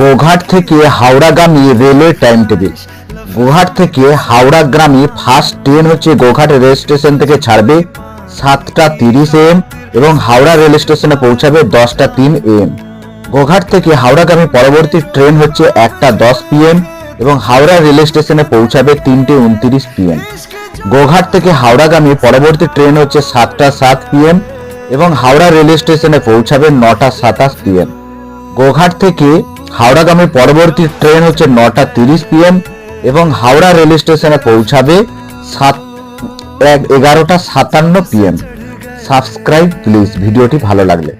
গোঘাট থেকে হাওড়াগামী railway time table. Goghat থেকে হাওড়াগ্রামী ফার্স্ট ট্রেন হচ্ছে গোঘাট রেল স্টেশন থেকে ছাড়বে সাতটা তিরিশ এম এবং হাওড়া রেল স্টেশনে পৌঁছাবে দশটা তিন এম। গোঘাট থেকে হাওড়াগামী পরবর্তী ট্রেন হচ্ছে একটা দশ পিএম এবং হাওড়া রেল স্টেশনে পৌঁছাবে তিনটে উনত্রিশ পিএম। গোঘাট থেকে হাওড়াগামী পরবর্তী ট্রেন হচ্ছে সাতটা সাত পিএম এবং হাওড়া রেল স্টেশনে পৌঁছাবে নটা সাতাশ পিএম। গোঘাট থেকে হাওড়াগামী পরবর্তী ট্রেন হচ্ছে নটা তিরিশ পিএম এবং হাওড়া রেল স্টেশনে পৌঁছাবে সাত এগারোটা সাতান্ন পিএম। সাবস্ক্রাইব প্লিজ, ভিডিওটি ভালো লাগলে।